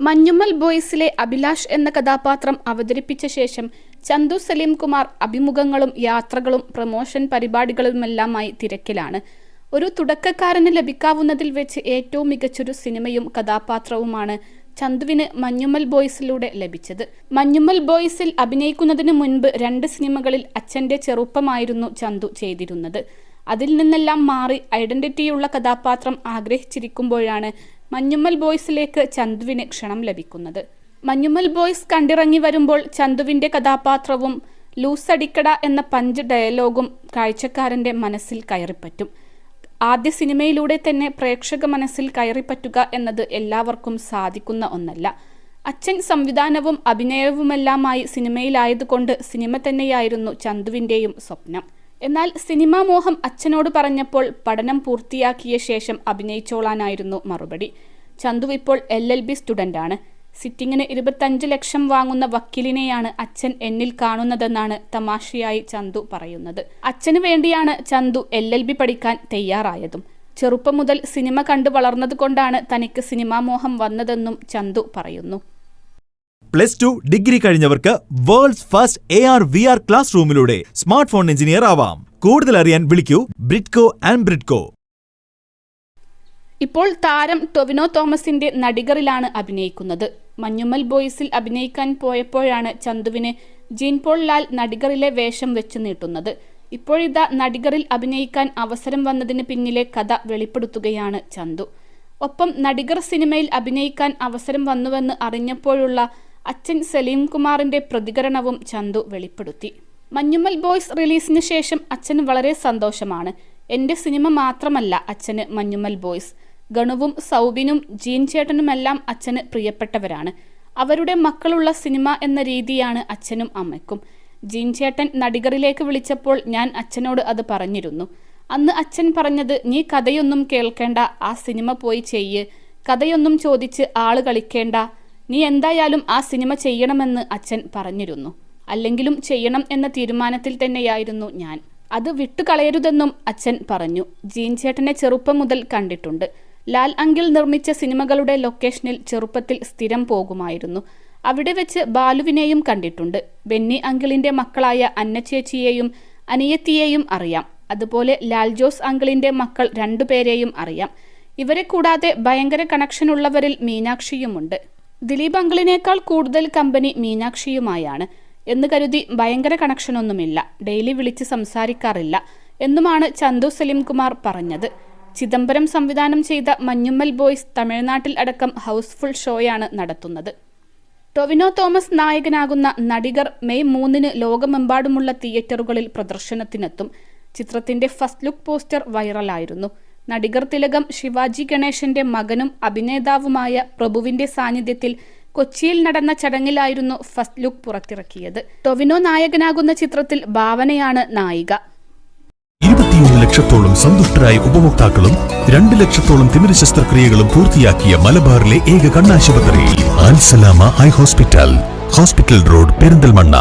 മഞ്ഞുമ്മൽ ബോയ്സിലെ അഭിലാഷ് എന്ന കഥാപാത്രം അവതരിപ്പിച്ച ശേഷം ചന്തു സലീം കുമാർ അഭിമുഖങ്ങളും യാത്രകളും പ്രമോഷൻ പരിപാടികളുമെല്ലാമായി തിരക്കിലാണ്. ഒരു തുടക്കക്കാരന് ലഭിക്കാവുന്നതിൽ വെച്ച് ഏറ്റവും മികച്ചൊരു സിനിമയും കഥാപാത്രവുമാണ് ചന്തുവിന് മഞ്ഞുമ്മൽ ബോയ്സിലൂടെ ലഭിച്ചത്. മഞ്ഞുമ്മൽ ബോയ്സിൽ അഭിനയിക്കുന്നതിന് മുൻപ് രണ്ട് സിനിമകളിൽ അച്ഛന്റെ ചെറുപ്പമായിരുന്നു ചന്തു ചെയ്തിരുന്നത്. അതിൽ നിന്നെല്ലാം മാറി ഐഡന്റിറ്റിയുള്ള കഥാപാത്രം ആഗ്രഹിച്ചിരിക്കുമ്പോഴാണ് മഞ്ഞുമ്മൽ ബോയ്സിലേക്ക് ചന്തുവിന് ക്ഷണം ലഭിക്കുന്നത്. മഞ്ഞുമ്മൽ ബോയ്സ് കണ്ടിറങ്ങി വരുമ്പോൾ ചന്തുവിന്റെ കഥാപാത്രവും ലൂസടിക്കട എന്ന പഞ്ച് ഡയലോഗും കാഴ്ചക്കാരന്റെ മനസ്സിൽ കയറിപ്പറ്റും. ആദ്യ സിനിമയിലൂടെ തന്നെ പ്രേക്ഷക മനസ്സിൽ കയറിപ്പറ്റുക എന്നത് എല്ലാവർക്കും സാധിക്കുന്ന ഒന്നല്ല. അച്ഛൻ സംവിധാനവും അഭിനയവുമെല്ലാമായി സിനിമയിലായതുകൊണ്ട് സിനിമ തന്നെയായിരുന്നു ചന്തുവിന്റെയും സ്വപ്നം. എന്നാൽ സിനിമാ മോഹം അച്ഛനോട് പറഞ്ഞപ്പോൾ പഠനം പൂർത്തിയാക്കിയ ശേഷം അഭിനയിച്ചോളാനായിരുന്നു മറുപടി. ചന്തു ഇപ്പോൾ എൽ എൽ ബി സ്റ്റുഡന്റാണ് സിറ്റിങ്ങിന് ഇരുപത്തഞ്ച് ലക്ഷം വാങ്ങുന്ന വക്കീലിനെയാണ് അച്ഛൻ എന്നിൽ കാണുന്നതെന്നാണ് തമാശയായി ചന്തു പറയുന്നത്. അച്ഛന് വേണ്ടിയാണ് ചന്തു എൽ എൽ ബി പഠിക്കാൻ തയ്യാറായതും. ചെറുപ്പം മുതൽ സിനിമ കണ്ടു വളർന്നതുകൊണ്ടാണ് തനിക്ക് സിനിമാ മോഹം വന്നതെന്നും ചന്തു പറയുന്നു. Plus two degree കഴിഞ്ഞവർക്ക് world's first A R V R class റൂമിലൂടെ smart phone engineer ആവാം. കൂടുതൽ അറിയാൻ വിളിക്കൂ ബ്രിഡ്കോ ആൻഡ് ബ്രിഡ്കോ ഇപ്പോൾ താരം ടൊവിനോ തോമസിന്റെ നടികറിലാണ് അഭിനയിക്കുന്നത്. മഞ്ഞുമ്മൽ ബോയ്സിൽ അഭിനയിക്കാൻ പോയപ്പോഴാണ് ചന്തുവിന് ജീൻപോൾ ലാൽ നടികറിലെ വേഷം വെച്ചു നീട്ടുന്നത്. ഇപ്പോഴിതാ നടികറിൽ അഭിനയിക്കാൻ അവസരം വന്നതിന് പിന്നിലെ കഥ വെളിപ്പെടുത്തുകയാണ് ചന്തു. ഒപ്പം നടികർ സിനിമയിൽ അഭിനയിക്കാൻ അവസരം വന്നുവെന്ന് അറിഞ്ഞപ്പോഴുള്ള അച്ഛൻ സലീം കുമാറിന്റെ പ്രതികരണവും ചന്തു വെളിപ്പെടുത്തി. മഞ്ഞുമ്മൽ ബോയ്സ് റിലീസിന് ശേഷം അച്ഛൻ വളരെ സന്തോഷമാണ്. എന്റെ സിനിമ മാത്രമല്ല അച്ഛന് മഞ്ഞുമ്മൽ ബോയ്സ്. ഗണുവും സൗബിനും ജീൻ ചേട്ടനുമെല്ലാം അച്ഛന് പ്രിയപ്പെട്ടവരാണ്. അവരുടെ മക്കളുള്ള സിനിമ എന്ന രീതിയാണ് അച്ഛനും അമ്മയ്ക്കും. ജീൻ ചേട്ടൻ നടികറിലേക്ക് വിളിച്ചപ്പോൾ ഞാൻ അച്ഛനോട് അത് പറഞ്ഞിരുന്നു. അന്ന് അച്ഛൻ പറഞ്ഞത് നീ കഥയൊന്നും കേൾക്കേണ്ട ആ സിനിമ പോയി ചെയ്യ്. കഥയൊന്നും ചോദിച്ച് ആൾ കളിക്കേണ്ട. നീ എന്തായാലും ആ സിനിമ ചെയ്യണമെന്ന് അച്ഛൻ പറഞ്ഞിരുന്നു. അല്ലെങ്കിലും ചെയ്യണം എന്ന തീരുമാനത്തിൽ തന്നെയായിരുന്നു ഞാൻ. അത് വിട്ടുകളയരുതെന്നും അച്ഛൻ പറഞ്ഞു. ജീൻ ചേട്ടനെ ചെറുപ്പം മുതൽ കണ്ടിട്ടുണ്ട്. ലാൽ അങ്കിൾ നിർമ്മിച്ച സിനിമകളുടെ ലൊക്കേഷനിൽ ചെറുപ്പത്തിൽ സ്ഥിരം പോകുമായിരുന്നു. അവിടെ വെച്ച് ബാലുവിനെയും കണ്ടിട്ടുണ്ട്. ബെന്നി അങ്കിളിന്റെ മക്കളായ അന്നച്ചേച്ചിയെയും അനിയത്തിയെയും അറിയാം. അതുപോലെ ലാൽ ജോസ് അങ്കിളിന്റെ മക്കൾ രണ്ടുപേരെയും അറിയാം. ഇവരെ കൂടാതെ ഭയങ്കര കണക്ഷനുള്ളവരിൽ മീനാക്ഷിയുമുണ്ട്. ദിലീപ് അങ്കിളിനേക്കാൾ കൂടുതൽ കമ്പനി മീനാക്ഷിയുമായാണ് എന്ന് കരുതി ഭയങ്കര കണക്ഷനൊന്നുമില്ല. ഡെയിലി വിളിച്ച് സംസാരിക്കാറില്ല എന്നുമാണ് ചന്തു സലീം കുമാർ പറഞ്ഞത്. ചിദംബരം സംവിധാനം ചെയ്ത മഞ്ഞുമ്മൽ ബോയ്സ് തമിഴ്നാട്ടിൽ അടക്കം ഹൗസ്ഫുൾ ഷോയാണ് നടത്തുന്നത്. ടൊവിനോ തോമസ് നായകനാകുന്ന നടികർ മെയ് മൂന്നിന് ലോകമെമ്പാടുമുള്ള തിയേറ്ററുകളിൽ പ്രദർശനത്തിനെത്തും. ചിത്രത്തിന്റെ ഫസ്റ്റ് ലുക്ക് പോസ്റ്റർ വൈറലായിരുന്നു. നടികർ തിലകം ശിവാജി ഗണേശന്റെ മകനും അഭിനേതാവുമായ പ്രഭുവിന്റെ സാന്നിധ്യത്തിൽ കൊച്ചിയിൽ നടന്ന ചടങ്ങിലായിരുന്നു ഫസ്റ്റ് ലുക്ക് പുറത്തിറക്കിയത്. ടൊവിനോ നായകനാകുന്ന ചിത്രത്തിൽ ഭാവനയാണ് നായിക. ഇരുപത്തിയൊന്ന് ലക്ഷത്തോളം സന്തുഷ്ടരായ ഉപഭോക്താക്കളും രണ്ട് ലക്ഷത്തോളം തിമിര ശസ്ത്രക്രിയകളും പൂർത്തിയാക്കിയ മലബാറിലെ ഏക കണ്ണാശുപത്രി Alsalama eye hospital. Hospital road Perinthalmanna.